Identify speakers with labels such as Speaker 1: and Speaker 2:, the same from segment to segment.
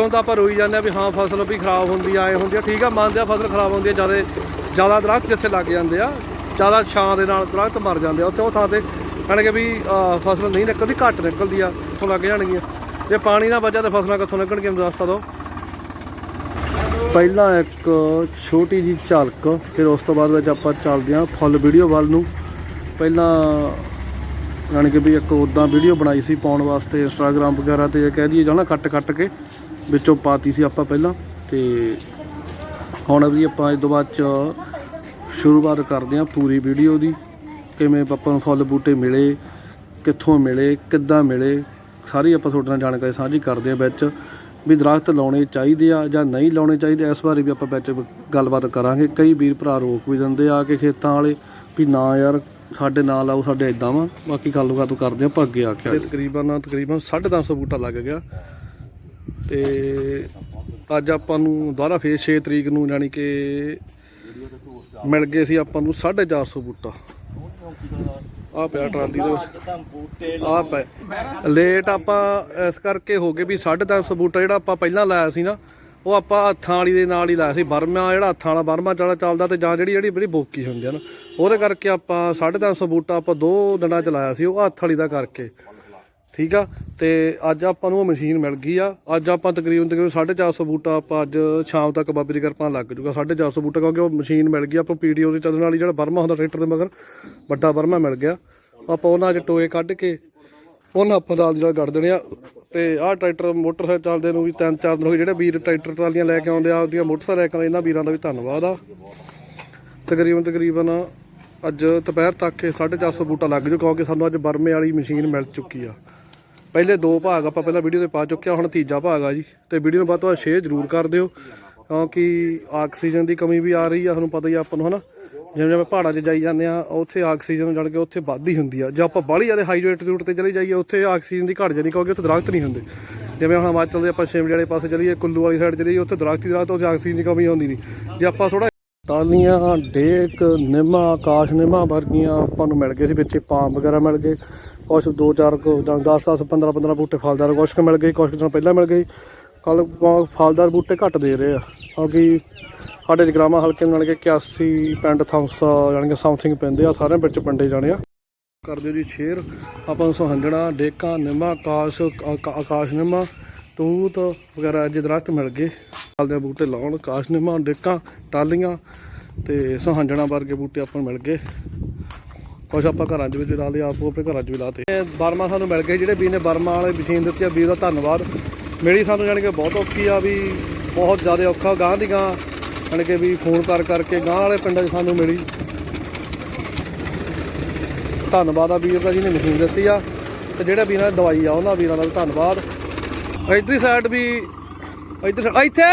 Speaker 1: ਹੁਣ ਤਾਂ ਆਪਾਂ ਰੋਈ ਜਾਂਦੇ ਆ ਵੀ ਹਾਂ, ਫਸਲ ਵੀ ਖਰਾਬ ਹੁੰਦੀ ਆ ਐ ਹੁੰਦੀ ਆ। ਠੀਕ ਆ ਮੰਨਦੇ ਆ ਫਸਲ ਖਰਾਬ ਹੁੰਦੀ ਆ, ਜ਼ਿਆਦਾ ਜ਼ਿਆਦਾ ਦਰਖਤ ਜਿੱਥੇ ਲੱਗ ਜਾਂਦੇ ਆ, ਜ਼ਿਆਦਾ ਛਾਂ ਦੇ ਨਾਲ ਦਰਖਤ ਮਰ ਜਾਂਦੇ ਆ, ਉੱਥੇ ਉਹ ਥਾਂ ਤੇ ਕਹਣ ਕਿ ਵੀ ਫਸਲ ਨਹੀਂ ਨਿਕਲਦੀ, ਘੱਟ ਨਿਕਲਦੀ ਆ, ਉੱਥੋਂ ਲੱਗ ਜਾਣਗੀਆਂ। ਜੇ ਪਾਣੀ ਨਾ ਬਚਾ ਤਾਂ ਫਸਲਾਂ ਕਿੱਥੋਂ ਨਿਕਲਣਗੀਆਂ, ਮੈਨੂੰ ਰਸਤਾ ਦਿਓ। ਪਹਿਲਾਂ ਇੱਕ ਛੋਟੀ ਜੀ ਝਲਕ, ਫਿਰ ਉਸ ਤੋਂ ਬਾਅਦ ਵਿੱਚ ਆਪਾਂ ਚੱਲਦੇ ਹਾਂ ਫੁੱਲ ਵੀਡੀਓ ਵੱਲ ਨੂੰ। ਪਹਿਲਾਂ ਯਾਨੀ ਕਿ ਵੀ ਇੱਕ ਉਦਾਂ ਵੀਡੀਓ ਬਣਾਈ ਸੀ ਪਾਉਣ ਵਾਸਤੇ ਇੰਸਟਾਗ੍ਰam ਵਗੈਰਾ ਤੇ ਇਹ ਕਹਿ ਦਈਏ ਜਾਣਾ ਕੱਟ ਕੱਟ ਕੇ। ਵਿੱਚੋਂ ਪਾਤੀ ਸੀ ਆਪਾਂ ਪਹਿਲਾਂ ਤੇ ਹੁਣ ਵੀ ਆਪਾਂ ਇਸ ਤੋਂ ਬਾਅਦ ਚ ਸ਼ੁਰੂਆਤ ਕਰਦੇ ਹਾਂ ਪੂਰੀ ਵੀਡੀਓ ਦੀ। ਕਿਵੇਂ ਆਪਾਂ ਨੂੰ ਫੁੱਲ ਬੂਟੇ ਮਿਲੇ, ਕਿੱਥੋਂ ਮਿਲੇ, ਕਿੱਦਾਂ ਮਿਲੇ, ਸਾਰੀ ਆਪਾਂ ਤੁਹਾਡੇ ਨਾਲ ਜਾਣਕਾਰੀ ਸਾਂਝੀ ਕਰਦੇ ਹਾਂ ਵਿੱਚ ਵੀ ਦਰਖਤ ਲਾਉਣੇ ਚਾਹੀਦੇ ਆ ਜਾਂ ਨਹੀਂ ਲਾਉਣੇ ਚਾਹੀਦੇ, ਇਸ ਬਾਰੇ ਵੀ ਆਪਾਂ ਵਿੱਚ ਗੱਲਬਾਤ ਕਰਾਂਗੇ। ਕਈ ਵੀਰ ਭਰਾ ਰੋਕ ਵੀ ਦਿੰਦੇ ਆ ਕੇ ਖੇਤਾਂ ਵਾਲੇ ਵੀ ਨਾ ਯਾਰ, ਸਾਡੇ ਨਾਲ ਆਓ, ਸਾਡੇ ਇਦਾਂ ਵਾ। ਬਾਕੀ ਗੱਲਬਾਤ ਕਰਦੇ ਆਪਾਂ ਅੱਗੇ ਆ ਕੇ ਤਕਰੀਬਨ ਤਕਰੀਬਨ 350 ਬੂਟਾ ਲੱਗ ਗਿਆ। ਤੇ ਅੱਜ ਆਪਾਂ ਨੂੰ ਦੁਬਾਰਾ ਫੇਰ 6 ਤਰੀਕ ਨੂੰ ਯਾਨੀ ਕਿ ਮਿਲ ਗਏ ਸੀ ਆਪਾਂ ਨੂੰ 450 ਬੂਟਾ। ਆ ਪਿਆ ਟਰਾਲੀ ਦੇ ਵਿੱਚ। ਆ ਪਿਆ। ਲੇਟ ਆਪਾਂ ਇਸ ਕਰਕੇ ਹੋ ਗਏ ਵੀ 350 ਬੂਟਾ ਜਿਹੜਾ ਆਪਾਂ ਪਹਿਲਾਂ ਲਾਇਆ ਸੀ ਨਾ, ਉਹ ਆਪਾਂ ਹੱਥਾਂ ਵਾਲੀ ਦੇ ਨਾਲ ਹੀ ਲਾਇਆ ਸੀ। ਬਰਮਾ ਜਿਹੜਾ ਹੱਥਾਂ ਵਾਲਾ ਬਰਮਾ ਚੱਲ ਚੱਲਦਾ ਤੇ ਜਾਂ ਜਿਹੜੀ ਜਿਹੜੀ ਬੜੀ ਬੋਕੀ ਹੁੰਦੀ ਆ ਨਾ, ਉਹਦੇ ਕਰਕੇ ਆਪਾਂ 350 ਬੂਟਾ ਆਪਾਂ ਦੋ ਦਿਨਾਂ ਚ ਲਾਇਆ ਸੀ, ਉਹ ਹੱਥ ਵਾਲੀ ਦਾ ਕਰਕੇ। ਠੀਕ ਆ? ਤੇ ਅੱਜ ਆਪਾਂ ਨੂੰ ਉਹ ਮਸ਼ੀਨ ਮਿਲ ਗਈ ਆ। ਅੱਜ ਆਪਾਂ ਤਕਰੀਬਨ ਤਕਰੀਬਨ 450 ਬੂਟਾ ਆਪਾਂ ਅੱਜ ਸ਼ਾਮ ਤੱਕ ਬਾਬੇ ਦੀ ਕਿਰਪਾ ਲੱਗ ਜੂਗਾ 450 ਬੂਟਾ ਕਿਉਂਕਿ ਉਹ ਮਸ਼ੀਨ ਮਿਲ ਗਈ ਆਪਾਂ ਪੀਡੀਓ ਦੇ ਚੱਲਣ ਵਾਲੀ ਜਿਹੜਾ ਬਰਮਾ ਹੁੰਦਾ ਟਰੈਕਟਰ ਦੇ ਮਗਰ, ਵੱਡਾ ਬਰਮਾ ਮਿਲ ਗਿਆ। ਆਪਾਂ ਉਹਨਾਂ 'ਚ ਟੋਏ ਕੱਢ ਕੇ ਉਹਨਾਂ ਆਪਾਂ ਨਾਲ ਦੀ ਗੱਡ ਦੇਣੇ ਆ। ਤੇ ਆਹ ਟਰੈਕਟਰ ਮੋਟਰਸਾਈਕਲ ਚੱਲਦੇ ਨੂੰ ਵੀ ਤਿੰਨ ਚਾਰ ਦਿਨ ਹੋ ਗਏ। ਜਿਹੜੇ ਵੀਰ ਟਰੈਕਟਰ ਟਰਾਲੀਆਂ ਲੈ ਕੇ ਆਉਂਦੇ ਆ ਉਹਦੀਆਂ ਮੋਟਰਸਾਈਕਲ ਇਹਨਾਂ ਵੀਰਾਂ ਦਾ ਵੀ ਧੰਨਵਾਦ ਆ। ਤਕਰੀਬਨ ਤਕਰੀਬਨ ਅੱਜ ਦੁਪਹਿਰ ਤੱਕ ਇਹ 450 ਬੂਟਾ ਲੱਗ ਜੂ ਕਿਉਂਕਿ ਸਾਨੂੰ ਅੱਜ ਬਰਮੇ ਵਾਲੀ ਮਸ਼ੀਨ ਮਿਲ ਚੁੱਕੀ ਆ। ਪਹਿਲੇ ਦੋ ਭਾਗ ਆਪਾਂ ਪਹਿਲਾਂ ਵੀਡੀਓ ਤੇ ਪਾ ਚੁੱਕਿਆ, ਹੁਣ ਤੀਜਾ ਭਾਗ ਆ ਜੀ। ਤੇ ਵੀਡੀਓ ਨੂੰ ਵੱਧ ਤੋਂ ਵੱਧ ਸ਼ੇਅਰ ਜ਼ਰੂਰ ਕਰ ਦਿਓ, ਕਿਉਂਕਿ ਆਕਸੀਜਨ ਦੀ ਕਮੀ ਵੀ ਆ ਰਹੀ ਆ, ਤੁਹਾਨੂੰ ਪਤਾ ਹੀ ਆ ਆਪਾਂ ਨੂੰ, ਹਨਾ? ਜਿਵੇਂ ਜਿਵੇਂ ਪਹਾੜਾਂ 'ਚ ਜਾਈ ਜਾਂਦੇ ਆ, ਉੱਥੇ ਆਕਸੀਜਨ ਜੜ ਕੇ ਉੱਥੇ ਵੱਧਦੀ ਹੁੰਦੀ ਆ। ਜੇ ਆਪਾਂ ਬਾਹਲੀ ਜ਼ਿਆਦਾ ਹਾਈ ਰੂਟ ਤੇ ਚਲੇ ਜਾਈਏ, ਉੱਥੇ ਆਕਸੀਜਨ ਦੀ ਘਟ ਜਾਣੀ, ਕਿਉਂਕਿ ਉੱਥੇ ਦਰਖਤ ਨਹੀਂ ਹੁੰਦੇ। ਜਿਵੇਂ ਹੁਣ ਹਿਮਾਚਲ ਦੇ ਆਪਾਂ ਸ਼ਿਮਲੇ ਵਾਲੇ ਪਾਸੇ ਚਲੀਏ, ਕੁੱਲੂ ਵਾਲੀ ਸਾਈਡ ਚਲੀਏ, ਉੱਥੇ ਦਰਖਤ ਹੀ ਦਰਖਤ ਉੱਥੇ ਆਕਸੀਜਨ ਦੀ ਕਮੀ ਆਉਂਦੀ ਨਹੀਂ। ਜੇ ਆਪਾਂ ਥੋੜਾ ਟਾਲੀਆਂ ਡੇਕ, ਨਿੰਮਾ, ਆਕਾਸ਼ ਨਿੰਮਾ ਵਰਗੀਆਂ ਆਪਾਂ ਨੂੰ ਮਿਲ ਗਏ ਸੀ, ਵਿੱਚੇ ਪਾਮ ਵਗੈਰਾ ਮਿਲ ਗਏ। ਕੁਛ ਦੋ ਚਾਰ ਕੁ ਜਾਂ 10 10 15 15 ਬੂਟੇ ਫਲਦਾਰ ਕੁਛ ਕੁ ਮਿਲ ਗਏ, ਕੁਛ ਕੁ ਦਿਨ ਪਹਿਲਾਂ ਮਿਲ ਗਏ। ਕੱਲ ਫਲਦਾਰ ਬੂਟੇ ਘੱਟ ਦੇ ਰਹੇ ਆ, ਕਿਉਂਕਿ ਸਾਡੇ ਜਗਰਾਮਾ ਹਲਕੇ ਨਾਲ ਕੇ 81 ਪਿੰਡ ਥਾਂਸਾ ਜਾਣੀ ਕਿ ਸਮਥਿੰਗ ਪੈਂਦੇ ਆ, ਸਾਰਿਆਂ ਵਿੱਚ ਪਿੰਡੇ ਜਾਣੇ ਆ। ਕਰ ਦਿਓ ਜੀ ਸ਼ੇਅਰ। ਆਪਾਂ ਨੂੰ ਸੁਹੰਜਣਾ, ਡੇਕਾ, ਨਿੰਮਾ, ਆਕਾਸ਼ ਆਕਾਸ਼ ਨਿੰਮਾ, ਤੂਤ ਵਗੈਰਾ ਜੇ ਦਰਖਤ ਮਿਲ ਗਏ। ਫਲ ਦੇ ਬੂਟੇ ਲਾਉਣ, ਆਕਾਸ਼ ਨਿੰਮਾ, ਡੇਕਾਂ, ਟਾਲੀਆਂ ਤੇ ਸੁਹੰਜਣਾ ਵਰਗੇ ਬੂਟੇ ਆਪਾਂ ਨੂੰ ਮਿਲ ਗਏ। ਕੁਛ ਆਪਾਂ ਘਰਾਂ 'ਚ ਵੀ ਲਾ ਲਏ ਆਪੋ ਆਪਣੇ ਘਰਾਂ 'ਚ ਵੀ ਲਾਤੇ। ਇਹ ਬਰਮਾ ਸਾਨੂੰ ਮਿਲ ਗਏ ਜਿਹੜੇ ਵੀਰ ਨੇ ਬਰਮਾ ਵਾਲੇ ਮਸ਼ੀਨ ਦਿੱਤੀ ਆ, ਵੀਰ ਦਾ ਧੰਨਵਾਦ। ਮਿਲੀ ਸਾਨੂੰ ਜਾਣੀ ਕਿ ਬਹੁਤ ਔਖੀ ਆ ਵੀ ਬਹੁਤ ਜ਼ਿਆਦਾ ਔਖਾ ਗਾਂ ਦੀ ਗਾਂ ਜਾਣੀ ਕਿ ਵੀ ਫੋਨ ਕਰ ਕਰਕੇ ਗਾਂ ਵਾਲੇ ਪਿੰਡਾਂ 'ਚ ਸਾਨੂੰ ਮਿਲੀ। ਧੰਨਵਾਦ ਆ ਵੀਰ ਦਾ ਜਿਹਨੇ ਮਸ਼ੀਨ ਦਿੱਤੀ ਆ, ਤੇ ਜਿਹੜੇ ਵੀਰਾਂ ਨੇ ਦਵਾਈ ਆ, ਉਹਨਾਂ ਵੀਰਾਂ ਦਾ ਵੀ ਧੰਨਵਾਦ। ਇਧਰਲੀ ਸਾਈਡ ਵੀ, ਇਧਰ ਇੱਥੇ!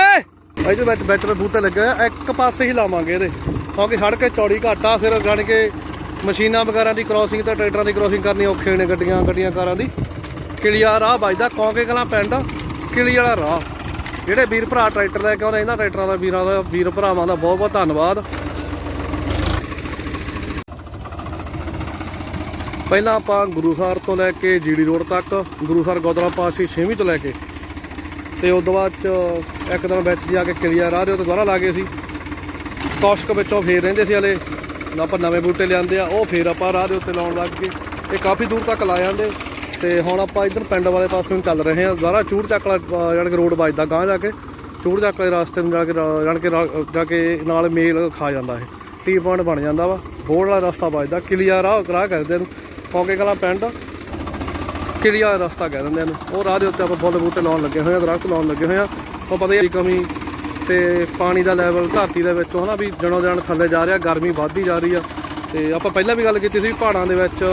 Speaker 1: ਇਹਦੇ ਵਿੱਚ ਵਿੱਚ ਬੂਟੇ ਲੱਗੇ ਆ, ਇੱਕ ਪਾਸੇ ਹੀ ਲਾਵਾਂਗੇ ਇਹਦੇ। ਕਿਉਂਕਿ ਸੜਕ ਚੌੜੀ ਘੱਟ ਆ, ਫਿਰ ਜਾਣ ਕੇ ਮਸ਼ੀਨਾਂ ਵਗੈਰਾ ਦੀ ਕ੍ਰਾਸਿੰਗ ਤਾਂ ਟਰੈਕਟਰਾਂ ਦੀ ਕ੍ਰਾਸਿੰਗ ਕਰਨੀ ਔਖੇ ਨੇ ਗੱਡੀਆਂ ਗੱਡੀਆਂ ਕਾਰਾਂ ਦੀ। ਕਿਲੀਆ ਰਾਹ ਵੱਜਦਾ ਕੌਂਕੇ ਕਲਾਂ ਪਿੰਡ? ਕਿਲੀ ਵਾਲਾ ਰਾਹ। ਜਿਹੜੇ ਵੀਰ ਭਰਾ ਟਰੈਕਟਰ ਲੈ ਕੇ ਆਉਂਦੇ, ਇਹਨਾਂ ਟਰੈਕਟਰਾਂ ਦਾ ਵੀਰਾਂ ਦਾ, ਵੀਰ ਭਰਾਵਾਂ ਦਾ ਬਹੁਤ ਬਹੁਤ ਧੰਨਵਾਦ। ਪਹਿਲਾਂ ਆਪਾਂ ਗੁਰੂਸਰ ਤੋਂ ਲੈ ਕੇ ਜੀਡੀ ਰੋਡ ਤੱਕ ਗੁਰੂਸਰ ਗੁਰਦੁਆਰਾ ਪਾਸੀ 6ਵੀਂ ਤੋਂ ਲੈ ਕੇ। ਤੇ ਉਸ ਤੋਂ ਬਾਅਦ ਚ ਇੱਕ ਦਿਨ ਵਿੱਚ ਜਾ ਕੇ ਕਿਲਿਆ ਰਾਹ ਦੇ ਉੱਤੇ ਦੁਬਾਰਾ ਲਾ ਗਏ ਸੀ। ਕੌਸ਼ਕ ਵਿੱਚੋਂ ਫੇਰ ਰਹਿੰਦੇ ਸੀ ਹਲੇ। ਆਪਾਂ ਨਵੇਂ ਬੂਟੇ ਲਿਆਂਦੇ ਆ, ਉਹ ਫੇਰ ਆਪਾਂ ਰਾਹ ਦੇ ਉੱਤੇ ਲਾਉਣ ਲੱਗ ਗਏ। ਇਹ ਕਾਫੀ ਦੂਰ ਤੱਕ ਲਾ ਜਾਂਦੇ। ਤੇ ਹੁਣ ਆਪਾਂ ਇਧਰ ਪਿੰਡ ਵਾਲੇ ਪਾਸੇ ਨੂੰ ਚੱਲ ਰਹੇ ਹਾਂ ਦੁਬਾਰਾ ਚੂੜ ਚੱਕ ਵਾਲਾ ਜਾਣ ਕੇ ਰੋਡ ਵੱਜਦਾ ਗਾਂ ਜਾ ਕੇ। ਚੂੜ ਚੱਕ ਵਾਲੇ ਰਸਤੇ ਨੂੰ ਜਾ ਕੇ ਰਾ- ਜਾਣ ਕੇ ਰਾ- ਜਾ ਕੇ ਨਾਲ ਮੇਲ ਖਾ ਜਾਂਦਾ ਇਹ। ਟੀ ਪੁਆਇੰਟ ਬਣ ਜਾਂਦਾ ਵਾ। ਬੋੜ ਵਾਲਾ ਰਸਤਾ ਵੱਜਦਾ। ਕਿਲਿਆ ਰਾਹ ਰਾਹ ਕਰਦੇ ਇਹਨੂੰ। ਕੌਂਕੇ ਕਲਾਂ ਪਿੰਡ। ਕਿਲਿਆ ਰਸਤਾ ਕਹਿ ਦਿੰਦੇ ਇਹਨੂੰ। ਉਹ ਰਾਹ ਦੇ ਉੱਤੇ ਆਪਾਂ ਫੁੱਲ ਬੂਟੇ ਲਾਉਣ ਲੱਗੇ ਹੋਏ ਆ, ਦਰਖਤ ਲਾਉਣ ਲੱਗੇ ਹੋਏ ਆ। ਉਹ ਪਤਾ ਹੀ ਹੈ ਕਮੀ ਤੇ ਪਾਣੀ ਦਾ ਲੈਵਲ ਧਰਤੀ ਦੇ ਵਿੱਚੋਂ ਹਨਾ ਵੀ ਜਣੋ ਜਣ ਥੱਲੇ ਜਾ ਰਿਹਾ, ਗਰਮੀ ਵੱਧਦੀ ਜਾ ਰਹੀ ਆ। ਤੇ ਆਪਾਂ ਪਹਿਲਾਂ ਵੀ ਗੱਲ ਕੀਤੀ ਸੀ ਪਹਾੜਾਂ ਦੇ ਵਿੱਚ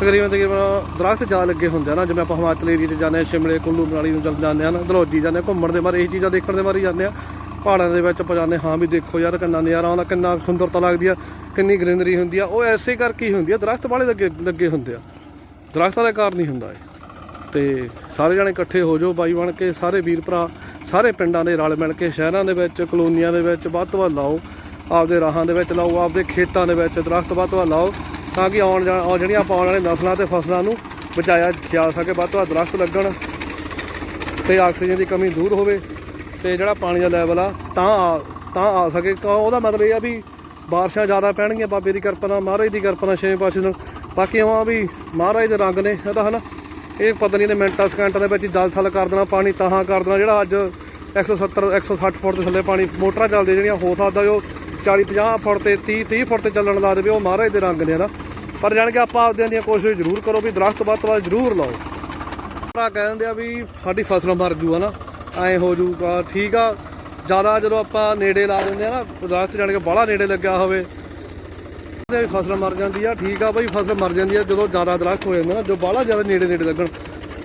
Speaker 1: ਤਕਰੀਬਨ ਤਕਰੀਬਨ ਦਰਖਤ ਜ਼ਿਆਦਾ ਲੱਗੇ ਹੁੰਦੇ ਆ ਨਾ, ਜਿਵੇਂ ਆਪਾਂ ਹਿਮਾਚਲ ਏਰੀਆ 'ਚ ਜਾਂਦੇ ਆ, ਸ਼ਿਮਲੇ, ਕੁੱਲੂ ਮਨਾਲੀ ਨੂੰ ਚੱਲ ਜਾਂਦੇ ਆ ਨਾ ਦਲੋਜੀ ਜਾਂਦੇ ਆ, ਘੁੰਮਣ ਦੇ ਬਾਰੇ ਇਹ ਚੀਜ਼ਾਂ ਦੇਖਣ ਦੇ ਬਾਰੇ ਜਾਂਦੇ ਆ। ਪਹਾੜਾਂ ਦੇ ਵਿੱਚ ਆਪਾਂ ਜਾਂਦੇ ਹਾਂ ਵੀ ਦੇਖੋ ਯਾਰ ਕਿੰਨਾ ਨਜ਼ਾਰਾ ਆਉਂਦਾ, ਕਿੰਨਾ ਸੁੰਦਰਤਾ ਲੱਗਦੀ ਆ, ਕਿੰਨੀ ਗ੍ਰੀਨਰੀ ਹੁੰਦੀ ਆ। ਉਹ ਐਸੇ ਕਰਕੇ ਹੀ ਹੁੰਦੀ ਆ, ਦਰਖਤ ਵਾਲੇ ਲੱਗੇ ਲੱਗੇ ਹੁੰਦੇ ਆ। ਦਰਖਤਾਂ ਦੇ ਕਾਰਨ ਹੀ ਹੁੰਦਾ ਏ ਤੇ ਸਾਰੇ ਜਣੇ ਇਕੱਠੇ ਹੋ ਜਾਓ, ਬਾਈ ਬਣ ਕੇ, ਸਾਰੇ ਵੀਰ ਭਰਾ। ਸਾਰੇ ਪਿੰਡਾਂ ਦੇ ਰਲ ਮਿਲ ਕੇ, ਸ਼ਹਿਰਾਂ ਦੇ ਵਿੱਚ, ਕਲੋਨੀਆਂ ਦੇ ਵਿੱਚ ਵੱਧ ਤੋਂ ਵੱਧ ਲਾਓ। ਆਪਦੇ ਰਾਹਾਂ ਦੇ ਵਿੱਚ ਲਾਓ, ਆਪਦੇ ਖੇਤਾਂ ਦੇ ਵਿੱਚ ਦਰਖਤ ਵੱਧ ਤੋਂ ਵੱਧ ਲਾਓ, ਤਾਂ ਕਿ ਆਉਣ ਜਾਣ ਜਿਹੜੀਆਂ ਆਪਾਂ ਆਉਣ ਵਾਲੇ ਨਸਲਾਂ ਤੇ ਫਸਲਾਂ ਨੂੰ ਬਚਾਇਆ ਜਾ ਸਕੇ, ਵੱਧ ਤੋਂ ਵੱਧ ਦਰਖਤ ਲੱਗਣ ਤੇ ਆਕਸੀਜਨ ਦੀ ਕਮੀ ਦੂਰ ਹੋਵੇ ਤੇ ਜਿਹੜਾ ਪਾਣੀ ਦਾ ਲੈਵਲ ਆ, ਤਾਂ ਆ ਤਾਂ ਆ ਸਕੇ। ਉਹਦਾ ਮਤਲਬ ਇਹ ਆ ਵੀ ਬਾਰਿਸ਼ਾਂ ਜ਼ਿਆਦਾ ਪੈਣਗੀਆਂ, ਬਾਬੇ ਦੀ ਕਿਰਪਾ ਨਾਲ, ਮਹਾਰਾਜ ਦੀ ਕਿਰਪਾ ਨਾਲ, ਛੇਵੇਂ ਪਾਸੇ ਨਾਲ। ਬਾਕੀ ਉਹ ਵੀ ਮਹਾਰਾਜ ਦੇ ਰੰਗ ਨੇ ਇਹਦਾ ਹਨਾ। ਇਹ ਪਤਾ ਨਹੀਂ ਨੇ ਮਿੰਟਾਂ, ਸਕਿੰਟਾਂ ਦੇ ਵਿੱਚ ਹੀ ਜਲ ਥਲ ਕਰ ਦੇਣਾ, ਪਾਣੀ ਤਾਹਾਂ ਕਰ ਦੇਣਾ, ਜਿਹੜਾ ਅੱਜ 170 160 ਫੁੱਟ ਦੇ ਥੱਲੇ ਪਾਣੀ ਮੋਟਰਾਂ ਚੱਲਦੇ ਜਿਹੜੀਆਂ, ਹੋ ਸਕਦਾ ਉਹ 40 50 ਫੁੱਟ ਤੇ 30 30 ਫੁੱਟ ਤੇ ਚੱਲਣ ਲਾ ਦੇਵੇ, ਉਹ ਮਹਾਰਾਜ ਦੇ ਰੰਗ ਨੇ ਨਾ। ਪਰ ਜਾਣ ਕੇ ਆਪਾਂ ਆਪਦਿਆਂ ਦੀਆਂ ਕੋਸ਼ਿਸ਼ ਜ਼ਰੂਰ ਕਰੋ ਵੀ ਦਰਖਤ ਵੱਧ ਤੋਂ ਵੱਧ ਜ਼ਰੂਰ ਲਾਓ। ਭਰਾ ਕਹਿੰਦੇ ਆ ਵੀ ਸਾਡੀ ਫਸਲ ਮਰ ਜੂਗਾ ਨਾ, ਐ ਹੋ ਜੂਗਾ ਠੀਕ ਆ। ਜ਼ਿਆਦਾ ਜਦੋਂ ਆਪਾਂ ਨੇੜੇ ਲਾ ਦਿੰਦੇ ਆ ਨਾ, ਦਰਖਤ ਜਾਣ ਕੇ ਬਾਹਲਾ ਨੇੜੇ ਲੱਗਿਆ ਹੋਵੇ ਤੇ ਵੀ ਫਸਲ ਮਰ ਜਾਂਦੀ ਆ, ਠੀਕ ਆ ਬਈ, ਫਸਲ ਮਰ ਜਾਂਦੀ ਆ, ਜਦੋਂ ਜ਼ਿਆਦਾ ਦਰਖਤ ਹੋ ਜਾਂਦਾ ਨਾ, ਜੋ ਬਾਹਲਾ ਜ਼ਿਆਦਾ ਨੇੜੇ ਨੇੜੇ ਲੱਗਣ।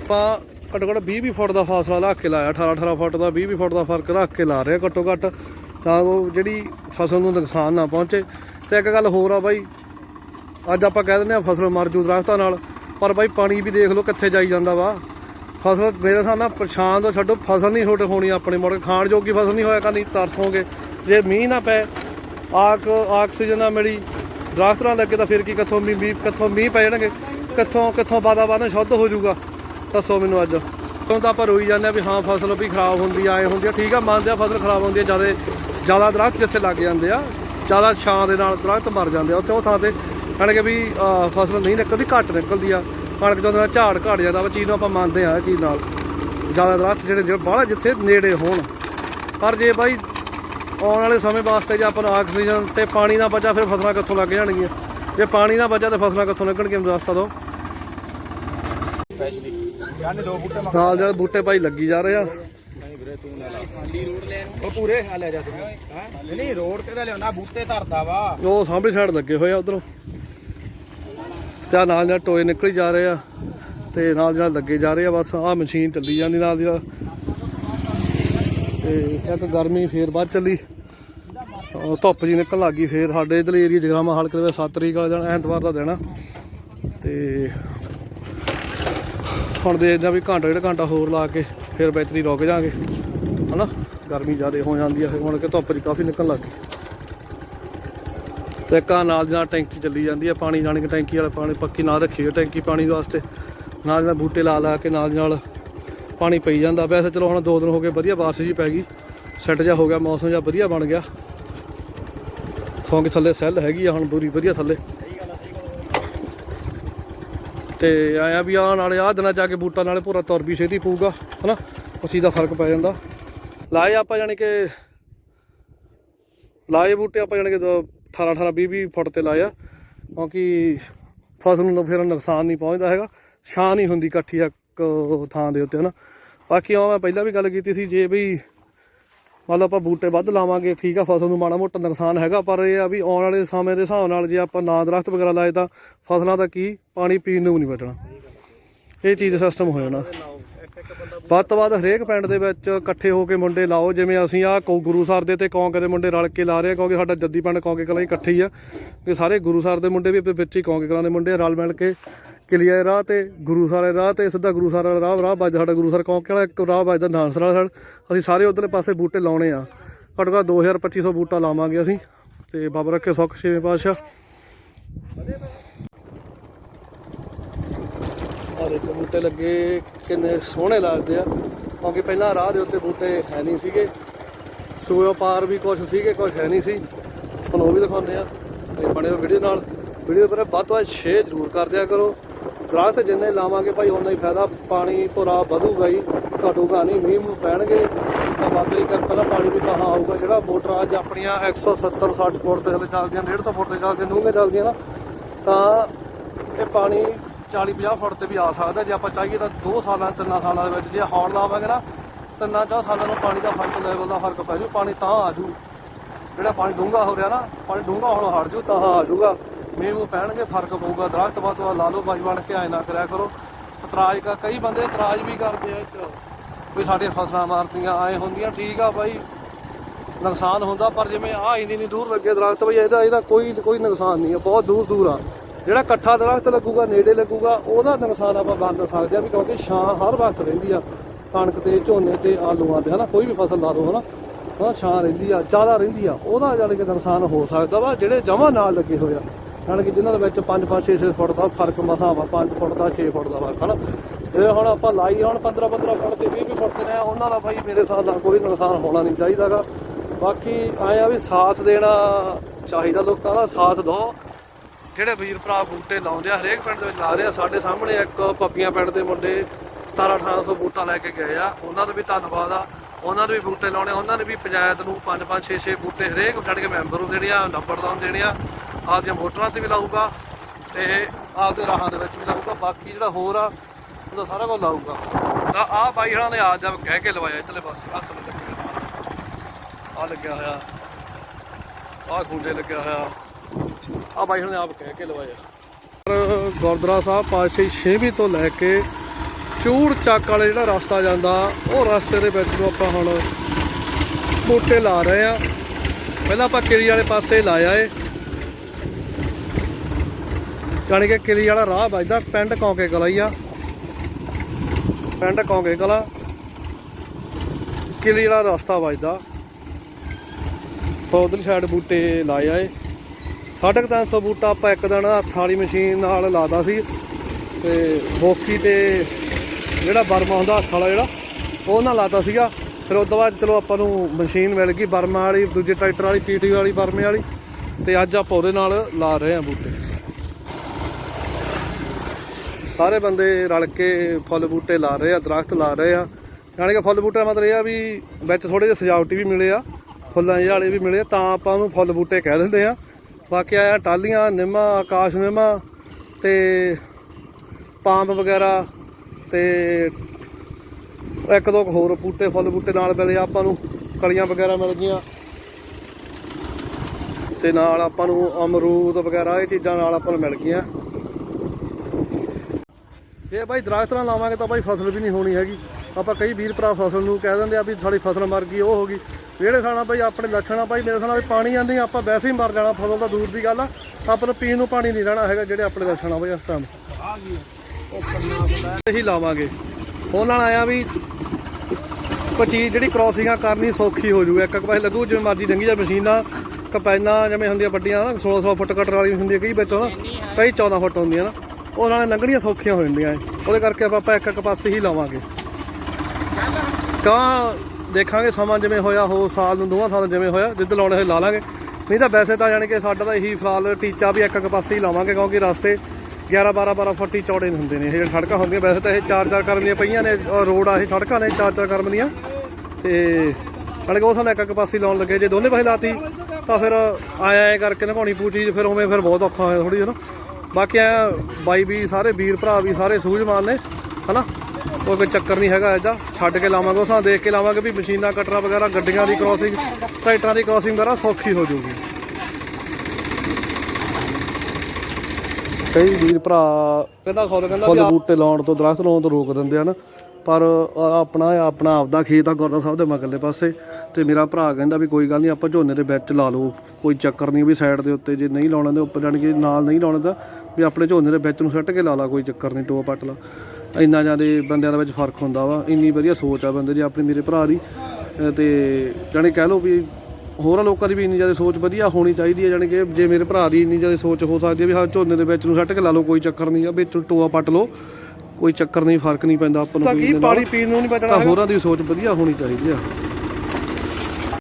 Speaker 1: ਆਪਾਂ ਘੱਟੋ ਘੱਟ 20 20 ਫੁੱਟ ਦਾ ਫਾਸਲਾ ਰੱਖ ਕੇ ਲਾਇਆ 18 18 ਫੁੱਟ ਦਾ 20 20 ਫੁੱਟ ਦਾ ਫ਼ਰਕ ਰੱਖ ਕੇ ਲਾ ਰਿਹਾ ਘੱਟੋ ਘੱਟ, ਤਾਂ ਉਹ ਜਿਹੜੀ ਫਸਲ ਨੂੰ ਨੁਕਸਾਨ ਨਾ ਪਹੁੰਚੇ। ਤੇ ਇੱਕ ਗੱਲ ਹੋਰ ਆ ਬਾਈ, ਅੱਜ ਆਪਾਂ ਕਹਿ ਦਿੰਦੇ ਆ ਫਸਲ ਮਰ ਜੂ ਦਰਖਤਾਂ ਨਾਲ, ਪਰ ਬਾਈ ਪਾਣੀ ਵੀ ਦੇਖ ਲਓ ਕਿੱਥੇ ਜਾਈ ਜਾਂਦਾ ਵਾ। ਫਸਲ ਮੇਰੇ ਹਿਸਾਬ ਨਾਲ ਪਰੇਸ਼ਾਨ ਤੋਂ ਛੱਡੋ, ਫਸਲ ਨਹੀਂ ਛੋਟੇ ਹੋਣੀ ਆਪਣੇ ਮੁੜ ਕੇ, ਖਾਣ ਜੋਗੀ ਫਸਲ ਨਹੀਂ ਹੋਇਆ ਕਰਨੀ ਤਰਸੋਗੇ ਜੇ ਮੀਂਹ ਨਾ ਪਏ, ਆਕ ਆਕਸੀਜਨ ਨਾ ਮਿਲੀ ਦਰਖਤ ਨਾ ਲੱਗੇ ਤਾਂ ਫਿਰ ਕੀ, ਕਿੱਥੋਂ ਮੀਂਹ ਮੀਂਹ ਕਿੱਥੋਂ ਮੀਂਹ ਪੈ ਜਾਣਗੇ? ਕਿੱਥੋਂ ਕਿੱਥੋਂ ਵਾਤਾਵਰਨ ਸ਼ੁੱਧ ਹੋ ਜਾਊਗਾ? ਦੱਸੋ ਮੈਨੂੰ ਅੱਜ। ਕਿਉਂ ਤਾਂ ਆਪਾਂ ਰੋਈ ਜਾਂਦੇ ਆ ਵੀ ਹਾਂ, ਫਸਲ ਵੀ ਖਰਾਬ ਹੁੰਦੀ ਆ, ਐ ਹੁੰਦੀ ਆ। ਠੀਕ ਆ, ਮੰਨਦੇ ਆ ਫਸਲ ਖਰਾਬ ਹੁੰਦੀ ਆ, ਜ਼ਿਆਦਾ ਜ਼ਿਆਦਾ ਦਰਖਤ ਜਿੱਥੇ ਲੱਗ ਜਾਂਦੇ ਆ, ਜ਼ਿਆਦਾ ਛਾਂ ਦੇ ਨਾਲ ਦਰਖਤ ਮਰ ਜਾਂਦੇ ਆ, ਉੱਥੇ ਉਹ ਥਾਂ ਤੇ ਕਹਣ ਕਿ ਵੀ ਫਸਲ ਨਹੀਂ ਨਿਕਲਦੀ, ਘੱਟ ਨਿਕਲਦੀ ਆ। ਕਣਕ ਜਦੋਂ ਝਾੜ ਘਟ ਜਾਂਦਾ ਵਾ ਚੀਜ਼ ਨੂੰ ਆਪਾਂ ਮੰਨਦੇ ਆ, ਇਹ ਚੀਜ਼ ਨਾਲ। ਜ਼ਿਆਦਾ ਦਰਖਤ ਜਿਹੜੇ ਬਾਹਲਾ ਜਿੱਥੇ ਨੇੜੇ ਹੋਣ। ਪਰ ਜੇ ਬਾਈ ਆਉਣ ਵਾਲੇ ਸਮੇਂ ਵਾਸਤੇ ਜੇ ਆਪਾਂ ਨੂੰ ਆਕਸੀਜਨ ਤੇ ਪਾਣੀ ਨਾ ਬਚਾ ਫਿਰ ਫਸਲਾਂ ਕਿੱਥੋਂ ਲੱਗ ਜਾਣਗੀਆਂ? ਜੇ ਪਾਣੀ ਨਾ ਬਚਾ ਤੇ ਫਸਲਾਂ ਕਿੱਥੋਂ ਲੱਗਣਗੀਆਂ ਮੈਨੂੰ ਦੱਸ ਤਾ ਦਿਓ।
Speaker 2: ਜਾਨੇ ਦੋ ਬੂਟੇ
Speaker 1: ਨਾਲ ਜਦ ਬੂਟੇ ਭਾਈ ਲੱਗੀ ਜਾ ਰਹੇ ਆ।
Speaker 2: ਨਹੀਂ ਵੀਰੇ ਤੂੰ ਨਾ ਲਾ ਖਾਲੀ ਰੋਡ ਲੈ ਉਹ ਪੂਰੇ ਆ ਲੈ ਜਾ ਤੂੰ। ਹੈ? ਨਹੀਂ ਰੋਡ ਤੇ ਤਾਂ ਲਿਆਉਣਾ ਬੂਟੇ ਧਰਦਾ ਵਾ।
Speaker 1: ਉਹ ਸਾਹਮਣੇ ਸਾਈਡ ਲੱਗੇ ਹੋਏ ਆ ਉਧਰੋਂ। ਤੇ ਨਾਲ ਨਾਲ ਟੋਏ ਨਿਕਲ ਜਾ ਰਹੇ ਆ ਤੇ ਨਾਲ ਨਾਲ ਲੱਗੇ ਜਾ ਰਹੇ ਆ ਬਸ ਆਹ ਮਸ਼ੀਨ ਚੱਲੀ ਜਾਂਦੀ ਨਾਲ ਦੀ ਨਾਲ। ਤੇ ਇੱਕ ਗਰਮੀ ਫੇਰ ਵੱਧ ਚੱਲੀ। ਧੁੱਪ ਜੀ ਨਿਕਲਣ ਲੱਗੀ ਫੇਰ। ਸਾਡੇ ਇਧਰਲੇ ਏਰੀਆ ਜਗਰਾਮਾ ਹਲਕੇ ਦੇ ਵਿੱਚ 7 ਤਰੀਕ ਵਾਲਾ ਦਿਨ, ਐਤਵਾਰ ਦਾ ਦਿਨ ਆ। ਤੇ ਹੁਣ ਦੇਖਦੇ ਆ ਵੀ ਘੰਟਾ ਡੇਢ ਘੰਟਾ ਹੋਰ ਲਾ ਕੇ ਫਿਰ ਬੈਟਰੀ ਰੁਕ ਜਾਾਂਗੇ ਹਨਾ? ਗਰਮੀ ਜ਼ਿਆਦਾ ਹੋ ਜਾਂਦੀ ਆ ਫਿਰ। ਹੁਣ ਕਿ ਧੁੱਪ ਜੀ ਕਾਫੀ ਨਿਕਲਣ ਲੱਗ ਗਈ। ਤੇ ਇੱਕ ਨਾਲ ਦੀ ਨਾਲ ਟੈਂਕੀ ਚੱਲੀ ਜਾਂਦੀ ਆ ਪਾਣੀ, ਜਾਣੀ ਕਿ ਟੈਂਕੀ ਵਾਲਾ ਪਾਣੀ ਪੱਕੀ ਨਾਲ ਰੱਖੀ ਹੋਈ ਟੈਂਕੀ ਪਾਣੀ ਵਾਸਤੇ। ਨਾਲ ਦੀ ਨਾਲ ਬੂਟੇ ਲਾ ਲਾ ਕੇ ਨਾਲ ਦੀ ਨਾਲ ਪਾਣੀ ਪਈ ਜਾਂਦਾ। ਵੈਸੇ ਚਲੋ ਹੁਣ ਦੋ ਦਿਨ ਹੋ ਗਏ ਵਧੀਆ ਬਾਰਿਸ਼ ਜੀ ਪੈ ਗਈ। ਸੈੱਟ ਜਾ ਹੋ ਗਿਆ, ਮੌਸਮ ਜਿਹਾ ਵਧੀਆ ਬਣ ਗਿਆ। ਸੌਂਗ ਥੱਲੇ ਸੈੱਲ ਹੈਗੀ ਆ ਹੁਣ ਪੂਰੀ ਵਧੀਆ ਥੱਲੇ। ਤੇ ਆਇਆ ਵੀ ਆ ਨਾਲੇ ਆ ਦਿਨਾਂ ਚ ਆ ਕੇ ਬੂਟਾ ਨਾਲੇ ਪੂਰਾ ਤੁਰ ਵੀ ਛੇਤੀ ਪਊਗਾ, ਹਨਾ? ਉਸ ਚੀਜ਼ ਦਾ ਫ਼ਰਕ ਪੈ ਜਾਂਦਾ। ਲਾਏ ਆਪਾਂ ਜਾਣੀ ਕਿ ਲਾਏ ਬੂਟੇ ਆਪਾਂ ਜਾਣੀ ਕਿ 18 18 20 20 ਫੁੱਟ ਤੇ ਲਾਏ ਆ। ਕਿਉਂਕਿ ਫਸਲ ਨੂੰ ਫਿਰ ਨੁਕਸਾਨ ਨਹੀਂ ਪਹੁੰਚਦਾ ਹੈਗਾ। ਛਾਂ ਨਹੀਂ ਹੁੰਦੀ ਇਕੱਠੀ ਆ ਇੱਕ ਥਾਂ ਦੇ ਉੱਤੇ, ਹਨਾ? ਬਾਕੀ ਉਹ ਮੈਂ ਪਹਿਲਾਂ ਵੀ ਗੱਲ ਕੀਤੀ ਸੀ ਜੇ ਵੀ ਮੰਨ ਲਓ ਆਪਾਂ ਬੂਟੇ ਵੱਧ ਲਾਵਾਂਗੇ, ਠੀਕ ਆ, ਫਸਲ ਨੂੰ ਮਾੜਾ ਮੋਟਾ ਨੁਕਸਾਨ ਹੈਗਾ, ਪਰ ਇਹ ਆ ਵੀ ਆਉਣ ਵਾਲੇ ਸਮੇਂ ਦੇ ਹਿਸਾਬ ਨਾਲ ਜੇ ਆਪਾਂ ਨਾ ਦਰਖਤ ਵਗੈਰਾ ਲਾਏ ਤਾਂ ਫਸਲਾਂ ਦਾ ਕੀ, ਪਾਣੀ ਪੀਣ ਨੂੰ ਵੀ ਨਹੀਂ ਬਚਣਾ। ਇਹ ਚੀਜ਼ ਸਿਸਟਮ ਹੋ ਜਾਣਾ। ਵੱਧ ਤੋਂ ਵੱਧ ਹਰੇਕ ਪਿੰਡ ਦੇ ਵਿੱਚ ਇਕੱਠੇ ਹੋ ਕੇ ਮੁੰਡੇ ਲਾਓ, ਜਿਵੇਂ ਅਸੀਂ ਆ ਗੁਰੂ ਸਰ ਦੇ ਤੇ ਕੌਂਕ ਦੇ ਮੁੰਡੇ ਰਲ ਕੇ ਲਾ ਰਹੇ ਆ, ਕਿਉਂਕਿ ਸਾਡਾ ਜੱਦੀ ਪਿੰਡ ਕੌਂਕੇ ਕਲਾਂ ਹੀ ਇਕੱਠੇ ਹੀ ਆ। ਕਿ ਸਾਰੇ ਗੁਰੂ ਸਰ ਦੇ ਮੁੰਡੇ ਵੀ ਆਪਣੇ ਵਿੱਚ ਹੀ ਕੌਂਕੇ ਕਲਾਂ ਦੇ ਮੁੰਡੇ ਰਲ ਮਿਲ ਕੇ ਕਿਲਿਆ ਰਾਹ ਤੇ, ਗੁਰੂ ਸਰ ਰਾਹ ਤੇ, ਸਿੱਧਾ ਗੁਰੂ ਸਰ ਵਾਲਾ ਰਾਹ ਰਾਹ ਵੱਜਦਾ ਸਾਡਾ ਗੁਰੂ ਸਰ ਕੌਂਕੇ ਵਾਲਾ, ਇੱਕ ਰਾਹ ਵੱਜਦਾ ਨਾਨਸਰ ਵਾਲਾ ਸਾਈਡ ਅਸੀਂ ਸਾਰੇ ਉਧਰਲੇ ਪਾਸੇ ਬੂਟੇ ਲਾਉਣੇ ਆ। ਘੱਟੋ ਘੱਟ 2000 2500 ਬੂਟਾ ਲਾਵਾਂਗੇ ਅਸੀਂ। ਤੇ ਬਾਬਾ ਰੱਖੇ ਸੁੱਖ, ਛੇਵੇਂ ਪਾਤਸ਼ਾਹ। ਔਰ ਇੱਕ ਬੂਟੇ ਲੱਗੇ ਕਿੰਨੇ ਸੋਹਣੇ ਲੱਗਦੇ ਆ। ਕਿਉਂਕਿ ਪਹਿਲਾਂ ਰਾਹ ਦੇ ਉੱਤੇ ਬੂਟੇ ਹੈ ਨਹੀਂ ਸੀਗੇ। ਸੂਇਓ ਪਾਰ ਵੀ ਕੁਝ ਸੀਗੇ ਕੁਝ ਹੈ ਨਹੀਂ ਸੀ। ਤੁਹਾਨੂੰ ਉਹ ਵੀ ਦਿਖਾਉਂਦੇ ਆ। ਤੇ ਬਣੇ ਵੀਡੀਓ ਨਾਲ। ਵੀਡੀਓ ਪਰ ਵੱਧ ਤੋਂ ਵੱਧ ਸ਼ੇਅਰ ਜ਼ਰੂਰ ਕਰ ਦਿਆ ਕਰੋ। ਦਰਖਤ ਜਿੰਨੇ ਲਾਵਾਂਗੇ ਭਾਈ ਉਨਾ ਹੀ ਫਾਇਦਾ। ਪਾਣੀ ਭਰਾ ਵਧੂਗਾ ਹੀ, ਘਟੂਗਾ ਨਹੀਂ, ਮੀਂਹ ਮੂੰਹ ਪੈਣਗੇ। ਤਾਂ ਬਾਬੇ ਕਰ ਪਹਿਲਾਂ ਪਾਣੀ ਵੀ ਕਹਾਂ ਆਊਗਾ, ਜਿਹੜਾ ਮੋਟਰ ਅੱਜ ਆਪਣੀਆਂ 170 60 ਫੁੱਟ ਤੇ ਹਲੇ ਚੱਲਦੀਆਂ 150 ਫੁੱਟ ਤੇ ਚੱਲਦੀਆਂ ਨੂੰਗੇ ਚੱਲਦੀਆਂ ਨਾ। ਤਾਂ ਇਹ ਪਾਣੀ 40 50 ਫੁੱਟ ਤੇ ਵੀ ਆ ਸਕਦਾ। ਜੇ ਆਪਾਂ ਚਾਹੀਏ ਤਾਂ 2 ਸਾਲਾਂ 3 ਸਾਲਾਂ ਦੇ ਵਿੱਚ ਜੇ ਹੌੜ ਲਾਵਾਂਗੇ ਨਾ, ਤਿੰਨਾਂ ਚਾਰ ਸਾਲਾਂ ਨੂੰ ਪਾਣੀ ਦਾ ਫ਼ਰਕ ਲੈਵਲ ਦਾ ਫ਼ਰਕ ਪੈ ਜੂ, ਪਾਣੀ ਤਾਂ ਆ ਜੂ। ਜਿਹੜਾ ਪਾਣੀ ਡੂੰਘਾ ਹੋ ਰਿਹਾ ਨਾ, ਪਾਣੀ ਡੂੰਘਾ ਹੋਣਾ ਹਟ ਜੂ ਤਾਂ ਆ ਜੂਗਾ। ਮੀਂਹ ਮੂੰਹ ਪੈਣਗੇ, ਫ਼ਰਕ ਪਊਗਾ। ਦਰਖਤ ਬਾਤ ਤੋਂ ਲਾ ਲਓ ਬਾਈ ਬਣ ਕੇ ਆਏ ਨਾ ਕਰਿਆ ਕਰੋ। ਇਤਰਾਜ਼ ਕਾ ਕਈ ਬੰਦੇ ਇਤਰਾਜ਼ ਵੀ ਕਰਦੇ ਆ ਵੀ ਸਾਡੀਆਂ ਫਸਲਾਂ ਮਾਰਤੀਆਂ ਐ ਹੁੰਦੀਆਂ, ਠੀਕ ਆ ਬਾਈ। ਨੁਕਸਾਨ ਹੁੰਦਾ, ਪਰ ਜਿਵੇਂ ਆ ਇੰਨੀ ਨਹੀਂ ਦੂਰ ਲੱਗੇ ਦਰਖਤ, ਬਈ ਇਹਦਾ ਇਹਦਾ ਕੋਈ ਕੋਈ ਨੁਕਸਾਨ ਨਹੀਂ ਆ, ਬਹੁਤ ਦੂਰ ਦੂਰ ਆ। ਜਿਹੜਾ ਇਕੱਠਾ ਦਰਖਤ ਲੱਗੂਗਾ, ਨੇੜੇ ਲੱਗੂਗਾ, ਉਹਦਾ ਨੁਕਸਾਨ ਆਪਾਂ ਬੰਦ ਸਕਦੇ ਆ, ਵੀ ਕਿਉਂਕਿ ਛਾਂ ਹਰ ਵਕਤ ਰਹਿੰਦੀ ਆ। ਕਣਕ ਤੇ ਝੋਨੇ ਤੇ ਆਲੂਆਂ ਤੇ, ਹਨਾ, ਕੋਈ ਵੀ ਫਸਲ ਲਾ ਲਓ, ਹਨਾ। ਹਾਂ, ਛਾਂ ਰਹਿੰਦੀ ਆ, ਜ਼ਿਆਦਾ ਰਹਿੰਦੀ ਆ, ਉਹਦਾ ਜਾਣੀ ਕਿ ਨੁਕਸਾਨ ਹੋ ਸਕਦਾ ਵਾ, ਜਿਹੜੇ ਜਮਾਂ ਨਾਲ ਲੱਗੇ ਹੋਏ ਆ। ਜਾਣੀ ਕਿ ਜਿਨ੍ਹਾਂ ਦੇ ਵਿੱਚ 5 5 6 6 ਫੁੱਟ ਦਾ ਫ਼ਰਕ ਮਸਾਂ ਵਾ 5 ਫੁੱਟ ਦਾ 6 ਫੁੱਟ ਦਾ ਫ਼ਰਕ ਹਨਾ? ਇਹ ਹੁਣ ਆਪਾਂ ਲਾਈ ਹੁਣ 15 15 ਫੁੱਟ ਤੇ 20 20 ਫੁੱਟ ਤੇ ਨੇ, ਉਹਨਾਂ ਦਾ ਭਾਈ ਮੇਰੇ ਹਿਸਾਬ ਨਾਲ ਕੋਈ ਨੁਕਸਾਨ ਹੋਣਾ ਨਹੀਂ ਚਾਹੀਦਾਗਾ। ਬਾਕੀ ਆਇਆ ਵੀ ਸਾਥ ਦੇਣਾ ਚਾਹੀਦਾ ਲੋਕਾਂ ਦਾ, ਸਾਥ ਦਿਓ। ਜਿਹੜੇ ਵੀਰ ਭਰਾ ਬੂਟੇ ਲਾਉਂਦੇ ਆ, ਹਰੇਕ ਪਿੰਡ ਦੇ ਵਿੱਚ ਲਾ ਰਹੇ ਆ, ਸਾਡੇ ਸਾਹਮਣੇ ਇੱਕ ਪੱਪੀਆਂ ਪਿੰਡ ਦੇ ਮੁੰਡੇ 17 1800 ਬੂਟਾ ਲੈ ਕੇ ਗਏ ਆ। ਉਹਨਾਂ ਦਾ ਵੀ ਧੰਨਵਾਦ ਆ। ਉਹਨਾਂ ਦੇ ਵੀ ਬੂਟੇ ਲਾਉਣੇ, ਉਹਨਾਂ ਨੇ ਵੀ ਪੰਚਾਇਤ ਨੂੰ 5 5 6 6 ਬੂਟੇ ਹਰੇਕ ਛੱਡ ਕੇ ਮੈਂਬਰ ਨੂੰ ਦੇਣੇ ਆ, ਨੰਬਰ ਨੰਬਰਦਾਰ ਦੇਣੇ ਆ। ਆਪਦੀਆਂ ਮੋਟਰਾਂ ਤੇ ਵੀ ਲਾਊਗਾ ਤੇ ਆਪਦੇ ਰਾਹਾਂ ਦੇ ਵਿੱਚ ਵੀ ਲਾਊਗਾ, ਬਾਕੀ ਜਿਹੜਾ ਹੋਰ ਆ, ਉਹਦਾ ਸਾਰਾ ਕੁਝ ਲਾਊਗਾ। ਤਾਂ ਆਹ ਬਾਈ ਹਣਾ ਨੇ ਆਜ ਜਦ ਕਹਿ ਕੇ ਲਵਾਇਆ, ਇਧਰਲੇ ਪਾਸੇ ਹੱਥ ਲੱਗਿਆ ਆ। ਲੱਗਿਆ ਹੋਇਆ, ਆਹ ਖੁੰਡੇ ਲੱਗਿਆ ਹੋਇਆ। ਆ ਬਾਈ ਹਣਾ ਨੇ ਆਪ ਕਹਿ ਕੇ ਲਵਾਇਆ। ਪਰ ਗੁਰਦੁਆਰਾ ਸਾਹਿਬ ਪਾਤਸ਼ਾਹੀ 6ਵੀਂ ਤੋਂ ਲੈ ਕੇ ਚੂੜ ਚੱਕ ਵਾਲੇ ਜਿਹੜਾ ਰਸਤਾ ਜਾਂਦਾ, ਉਹ ਰਸਤੇ ਦੇ ਵਿੱਚ ਨੂੰ ਆਪਾਂ ਹੁਣ ਬੂਟੇ ਲਾ ਰਹੇ ਆ। ਪਹਿਲਾਂ ਆਪਾਂ ਕਿਲੀ ਵਾਲੇ ਪਾਸੇ ਲਾਇਆ ਏ। ਜਾਣੀ ਕਿ ਕਿਲੀ ਵਾਲਾ ਰਾਹ ਵੱਜਦਾ, ਪਿੰਡ ਕੌਂਕੇ ਕਲਾ ਹੀ ਆ। ਪਿੰਡ ਕੌਂਕੇ ਕਲਾ। ਕਿਲੀ ਵਾਲਾ ਰਸਤਾ ਵੱਜਦਾ। ਉਧਰਲੀ ਸਾਈਡ ਬੂਟੇ ਲਾਏ ਆਏ। ਸਾਢੇ ਕੁ ਤਿੰਨ ਸੌ ਬੂਟਾ ਆਪਾਂ ਇੱਕ ਦਿਨ ਹੱਥ ਵਾਲੀ ਮਸ਼ੀਨ ਨਾਲ ਲਾਦਾ ਸੀ। ਤੇ ਬੋਕੀ ਤੇ ਜਿਹੜਾ ਬਰਮਾ ਹੁੰਦਾ, ਹੱਥ ਵਾਲਾ ਜਿਹੜਾ, ਉਹ ਨਾਲ ਲਾਤਾ ਸੀਗਾ। ਫਿਰ ਉਸ ਤੋਂ ਬਾਅਦ ਚਲੋ ਆਪਾਂ ਨੂੰ ਮਸ਼ੀਨ ਮਿਲ ਗਈ, ਬਰਮਾ ਵਾਲੀ, ਦੂਜੇ ਟਰੈਕਟਰ ਵਾਲੀ, ਪੀਟੀ ਵਾਲੀ, ਬਰਮੇ ਵਾਲੀ। ਤੇ ਅੱਜ ਆਪਾਂ ਉਹਦੇ ਨਾਲ ਲਾ ਰਹੇ ਹਾਂ ਬੂਟੇ। ਸਾਰੇ ਬੰਦੇ ਰਲ ਕੇ ਫੁੱਲ ਬੂਟੇ ਲਾ ਰਹੇ ਆ, ਦਰਖਤ ਲਾ ਰਹੇ ਆ। ਜਾਣੀ ਕਿ ਫੁੱਲ ਬੂਟੇ ਦਾ ਮਤਲਬ ਇਹ ਆ ਵੀ ਵਿੱਚ ਥੋੜੇ ਜਿਹੇ ਸਜਾਵਟੀ ਵੀ ਮਿਲੇ ਆ, ਫੁੱਲਾਂ ਜਿਹੇ ਵਾਲੇ ਵੀ ਮਿਲੇ ਤਾਂ ਆਪਾਂ ਉਹਨੂੰ ਫੁੱਲ ਬੂਟੇ ਕਹਿ ਦਿੰਦੇ ਆ। ਬਾਕੀ ਆਇਆ ਟਾਲੀਆਂ ਨਿੰਮਾ, ਆਕਾਸ਼ ਨਿੰਮਾ ਤੇ ਪਾਂਬ ਵਗੈਰਾ ਤੇ ਇੱਕ ਦੋ ਕੁ ਹੋਰ ਬੂਟੇ, ਫੁੱਲ ਬੂਟੇ ਨਾਲ ਮਿਲੇ ਆਪਾਂ ਨੂੰ, ਕਲੀਆਂ ਵਗੈਰਾ ਮਿਲ ਗਈਆਂ। ਤੇ ਨਾਲ ਆਪਾਂ ਨੂੰ ਅਮਰੂਦ ਵਗੈਰਾ, ਇਹ ਚੀਜ਼ਾਂ ਨਾਲ ਆਪਾਂ ਨੂੰ ਮਿਲ ਗਈਆਂ। ਇਹ ਬਾਈ ਦਰਖਤ ਨਾਲ ਲਾਵਾਂਗੇ ਤਾਂ ਬਾਈ ਫਸਲ ਵੀ ਨਹੀਂ ਹੋਣੀ ਹੈਗੀ। ਆਪਾਂ ਕਈ ਵੀਰ ਭਰਾ ਫਸਲ ਨੂੰ ਕਹਿ ਦਿੰਦੇ ਆ ਵੀ ਸਾਡੀ ਫਸਲ ਮਰ ਗਈ, ਉਹ ਹੋ ਗਈ। ਜਿਹੜੇ ਸਾਨਾ ਬਾਈ, ਆਪਣੇ ਲੱਛਣਾ ਬਾਈ, ਮੇਰੇ ਸਾਨਾ ਵੀ ਪਾਣੀ ਆਂਦੀ ਆਪਾਂ ਵੈਸੇ ਹੀ ਮਰ ਜਾਣਾ, ਫਸਲ ਤਾਂ ਦੂਰ ਦੀ ਗੱਲ ਆ। ਆਪਾਂ ਨੂੰ ਪੀਣ ਨੂੰ ਪਾਣੀ ਨਹੀਂ ਰਹਿਣਾ ਹੈਗਾ ਜਿਹੜੇ ਆਪਣੇ ਲੱਛਣਾ ਬਾਈ ਇਸ ਟਾਈਮ
Speaker 2: ਆ
Speaker 1: ਇਹੀ ਲਾਵਾਂਗੇ। ਉਹਨਾਂ ਨਾਲ ਆਇਆ ਵੀ ਕੋਈ ਚੀਜ਼ ਜਿਹੜੀ ਕ੍ਰੋਸਿੰਗਾਂ ਕਰਨੀ ਸੌਖੀ ਹੋ ਜੂਗਾ। ਇੱਕ ਇੱਕ ਪਾਸੇ ਲੱਗੂ, ਜਿਵੇਂ ਮਰਜ਼ੀ ਡੰਗੀ ਜਾਂ ਮਸ਼ੀਨਾਂ, ਕਪੈਨਾਂ, ਜਿਵੇਂ ਹੁੰਦੀਆਂ ਵੱਡੀਆਂ ਨਾ 16 16 ਫੁੱਟ ਕਟਰ ਵਾਲੀ ਹੁੰਦੀਆਂ ਕਈ ਵਿੱਚ ਨਾ ਕਈ 14 ਫੁੱਟ ਹੁੰਦੀਆਂ ਨਾ। ਉਹ ਨਾਲ ਲੰਘਣੀਆਂ ਸੌਖੀਆਂ ਹੋ ਜਾਂਦੀਆਂ ਏ। ਉਹਦੇ ਕਰਕੇ ਆਪਾਂ ਇੱਕ ਇੱਕ ਪਾਸੇ ਹੀ ਲਾਵਾਂਗੇ। ਤਾਂ ਦੇਖਾਂਗੇ ਸਮਾਂ ਜਿਵੇਂ ਹੋਇਆ, ਹੋ ਸਾਲ ਨੂੰ ਦੋਵਾਂ ਸਾਲ ਜਿਵੇਂ ਹੋਇਆ, ਜਿੱਦ ਲਾਉਣੇ ਹੋਏ ਲਾ ਲਾਂਗੇ। ਨਹੀਂ ਤਾਂ ਵੈਸੇ ਤਾਂ ਜਾਣੀ ਕਿ ਸਾਡਾ ਤਾਂ ਇਹੀ ਫਿਲਹਾਲ ਟੀਚਾ ਵੀ ਇੱਕ ਇੱਕ ਪਾਸੇ ਹੀ ਲਾਵਾਂਗੇ, ਕਿਉਂਕਿ ਰਸਤੇ 11 12 12 ਫੁੱਟ ਹੀ ਚੌੜੇ ਹੁੰਦੇ ਨੇ। ਇਹ ਜਿਹੜੇ ਸੜਕਾਂ ਹੁੰਦੀਆਂ, ਵੈਸੇ ਤਾਂ ਇਹ ਚਾਰ ਚਾਰ ਕਰਮ ਦੀਆਂ ਪਈਆਂ ਨੇ ਰੋਡ ਆ, ਇਹ ਸੜਕਾਂ ਨੇ ਚਾਰ ਚਾਰ ਕਰਮ ਦੀਆਂ। ਤੇ ਸੜਕ ਉਹ ਸਾਨੂੰ ਇੱਕ ਇੱਕ ਪਾਸੇ ਲਾਉਣ ਲੱਗੇ। ਜੇ ਦੋਨੇ ਪਾਸੇ ਲਾਤੀ, ਤਾਂ ਫਿਰ ਆਇਆ ਆਇਆ ਕਰਕੇ ਨਗਾਉਣੀ ਪੂ ਚੀਜ਼, ਫਿਰ ਉਵੇਂ ਫਿਰ ਬਹੁਤ ਔਖਾ ਹੋਇਆ ਥੋੜੀ ਜਿਹੀ ਨਾ? ਬਾਕੀ ਆ ਬਾਈ ਵੀ ਸਾਰੇ ਵੀਰ ਭਰਾ ਵੀ ਸਾਰੇ ਸੂਝਵਾਨ ਨੇ ਹਨਾ? ਕੋਈ ਕੋਈ ਚੱਕਰ ਨਹੀਂ ਹੈਗਾ ਇਹਦਾ। ਛੱਡ ਕੇ ਲਾਵਾਂਗੇ ਉਸਾਂ ਦੇਖ ਕੇ ਲਾਵਾਂਗੇ ਵੀ ਮਸ਼ੀਨਾਂ ਕਟਰਾਂ ਵਗੈਰਾ ਗੱਡੀਆਂ ਦੀ ਕ੍ਰੋਸਿੰਗ ਟਰੈਕਟਰਾਂ ਦੀ ਕ੍ਰੋਸਿੰਗ ਵਗੈਰਾ ਸੌਖੀ ਹੋ ਜਾਊਗੀ। ਕਈ ਵੀਰ ਭਰਾ ਕਹਿੰਦਾ ਖੁਦ ਕਹਿੰਦਾ ਬੂਟੇ ਲਾਉਣ ਤੋਂ ਦਰਖਤ ਲਾਉਣ ਤੋਂ ਰੋਕ ਦਿੰਦੇ ਹਨ। ਪਰ ਆਪਣਾ ਆਪਣਾ ਆਪਦਾ ਖੇਤ ਆ ਗੁਰਦੁਆਰਾ ਸਾਹਿਬ ਦੇ ਮਗਰਲੇ ਪਾਸੇ ਤੇ ਮੇਰਾ ਭਰਾ ਕਹਿੰਦਾ ਵੀ ਕੋਈ ਗੱਲ ਨਹੀਂ, ਆਪਾਂ ਝੋਨੇ ਦੇ ਵਿੱਚ ਲਾ ਲਓ। ਕੋਈ ਚੱਕਰ ਨਹੀਂ ਵੀ ਸਾਈਡ ਦੇ ਉੱਤੇ ਜੇ ਨਹੀਂ ਲਾਉਣਾ ਤੇ ਉੱਪਰ ਜਾਣ ਕੇ ਨਾਲ ਨਹੀਂ ਲਾਉਣਾ ਤਾਂ ਵੀ ਆਪਣੇ ਝੋਨੇ ਦੇ ਵਿੱਚ ਨੂੰ ਸੱਟ ਕੇ ਲਾ ਲਾ, ਕੋਈ ਚੱਕਰ ਨਹੀਂ, ਟੋਆ ਪੱਟ ਲਾ। ਇੰਨਾ ਜ਼ਿਆਦਾ ਬੰਦਿਆਂ ਦੇ ਵਿੱਚ ਫ਼ਰਕ ਹੁੰਦਾ ਵਾ, ਇੰਨੀ ਵਧੀਆ ਸੋਚ ਆ ਬੰਦੇ ਦੀ, ਆਪਣੇ ਮੇਰੇ ਭਰਾ ਦੀ। ਅਹ, ਤੇ ਜਾਣੀ ਕਹਿ ਲਓ ਵੀ ਹੋਰਾਂ ਲੋਕਾਂ ਦੀ ਵੀ ਇੰਨੀ ਜ਼ਿਆਦਾ ਸੋਚ ਵਧੀਆ ਹੋਣੀ ਚਾਹੀਦੀ ਹੈ ਜਾਣੀ ਕਿ ਜੇ ਮੇਰੇ ਭਰਾ ਦੀ ਇੰਨੀ ਜ਼ਿਆਦਾ ਸੋਚ ਹੋ ਸਕਦੀ ਹੈ ਵੀ ਹਾਂ, ਝੋਨੇ ਦੇ ਵਿੱਚ ਨੂੰ ਸੱਟ ਕੇ ਲਾ ਲਓ, ਕੋਈ ਚੱਕਰ ਨਹੀਂ ਆ ਵੀ ਟੋਆ ਪੱਟ ਲਓ। ਕੋਈ ਚੱਕਰ ਨਹੀਂ ਫ਼ਰਕ ਨਹੀਂ ਪੈਂਦਾ ਆਪਾਂ ਨੂੰ ਤਾਂ ਕੀ ਪਾਣੀ ਪੀਣ ਨੂੰ ਨਹੀਂ ਬਚਣਾ ਹੋਰਾਂ ਦੀ ਸੋਚ ਵਧੀਆ ਹੋਣੀ ਚਾਹੀਦੀ ਆ।